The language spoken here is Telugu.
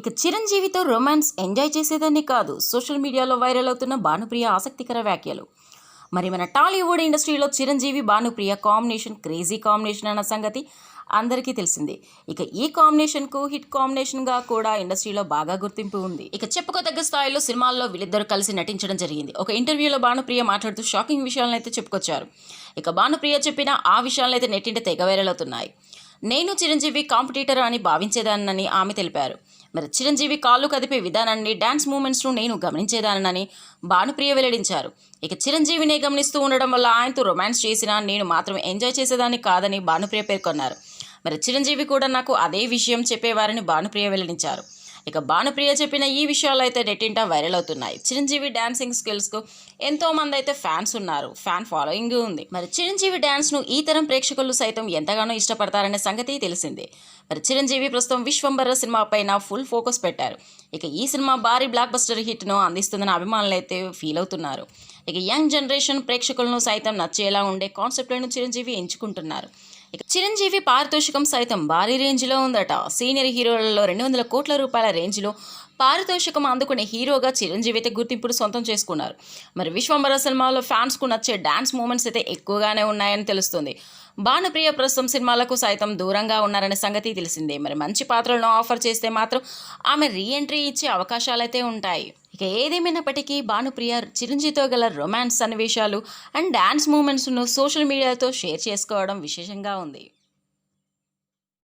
ఇక చిరంజీవితో రొమాన్స్ ఎంజాయ్ చేసేదాన్ని కాదు. సోషల్ మీడియాలో వైరల్ అవుతున్న భానుప్రియ ఆసక్తికర వ్యాఖ్యలు. మరి మన టాలీవుడ్ ఇండస్ట్రీలో Chiranjeevi Bhanupriya combination crazy combination అన్న సంగతి అందరికీ తెలిసిందే. ఇక ఈ కాంబినేషన్కు హిట్ కాంబినేషన్గా కూడా ఇండస్ట్రీలో బాగా గుర్తింపు ఉంది. ఇక చెప్పుకోదగ్గ స్థాయిలో సినిమాల్లో వీళ్ళిద్దరు కలిసి నటించడం జరిగింది. ఒక ఇంటర్వ్యూలో భానుప్రియ మాట్లాడుతూ షాకింగ్ విషయాలను అయితే చెప్పుకొచ్చారు. ఇక భానుప్రియ చెప్పిన ఆ విషయాలను అయితే నెట్టింట తెగ వైరల్ అవుతున్నాయి. నేను చిరంజీవి కాంపిటీటర్ అని భావించేదానని ఆమె తెలిపారు. మరి చిరంజీవి కాళ్ళు కదిపే విధానాన్ని డ్యాన్స్ మూమెంట్స్ను నేను గమనించేదానని భానుప్రియ వెల్లడించారు. ఇక చిరంజీవినే గమనిస్తూ ఉండడం వల్ల ఆయనతో రొమాన్స్ చేసినా నేను మాత్రం ఎంజాయ్ చేసేదాన్ని కాదని భానుప్రియ పేర్కొన్నారు. మరి చిరంజీవి కూడా నాకు అదే విషయం చెప్పేవారని భానుప్రియ వెల్లడించారు. ఇక భానుప్రియ చెప్పిన ఈ విషయాలు అయితే నెట్టింట వైరల్ అవుతున్నాయి. చిరంజీవి డాన్సింగ్ స్కిల్స్కు ఎంతో మంది అయితే ఫ్యాన్స్ ఉన్నారు. ఫ్యాన్ ఫాలోయింగ్ ఉంది. మరి చిరంజీవి డ్యాన్స్ను ఈ తరం ప్రేక్షకులు సైతం ఎంతగానో ఇష్టపడతారనే సంగతి తెలిసిందే. మరి చిరంజీవి ప్రస్తుతం విశ్వంబర సినిమా పైన ఫుల్ ఫోకస్ పెట్టారు. ఇక ఈ సినిమా భారీ బ్లాక్ బస్టర్ హిట్ను అందిస్తుందని అభిమానులు అయితే ఫీల్ అవుతున్నారు. ఇక యంగ్ జనరేషన్ ప్రేక్షకులను సైతం నచ్చేలా ఉండే కాన్సెప్ట్లను చిరంజీవి ఎంచుకుంటున్నారు. చిరంజీవి పారితోషికం సైతం భారీ రేంజ్లో ఉందట. సీనియర్ హీరోలలో రెండు వందల కోట్ల రూపాయల రేంజ్లో పారితోషికం అందుకునే హీరోగా చిరంజీవి అయితే గుర్తింపును సొంతం చేసుకున్నారు. మరి విశ్వంబర సినిమాలో ఫ్యాన్స్కు నచ్చే డ్యాన్స్ మూమెంట్స్ అయితే ఎక్కువగానే ఉన్నాయని తెలుస్తుంది. భానుప్రియ ప్రస్తుతం సినిమాలకు సైతం దూరంగా ఉన్నారనే సంగతి తెలిసిందే. మరి మంచి పాత్రలను ఆఫర్ చేస్తే మాత్రం ఆమె రీఎంట్రీ ఇచ్చే అవకాశాలైతే ఉంటాయి. ఇక ఏదేమైనప్పటికీ భానుప్రియ చిరంజీవితో గల రొమాన్స్ సన్నివేశాలు అండ్ డ్యాన్స్ మూమెంట్స్ను సోషల్ మీడియాతో షేర్ చేసుకోవడం విశేషంగా ఉంది.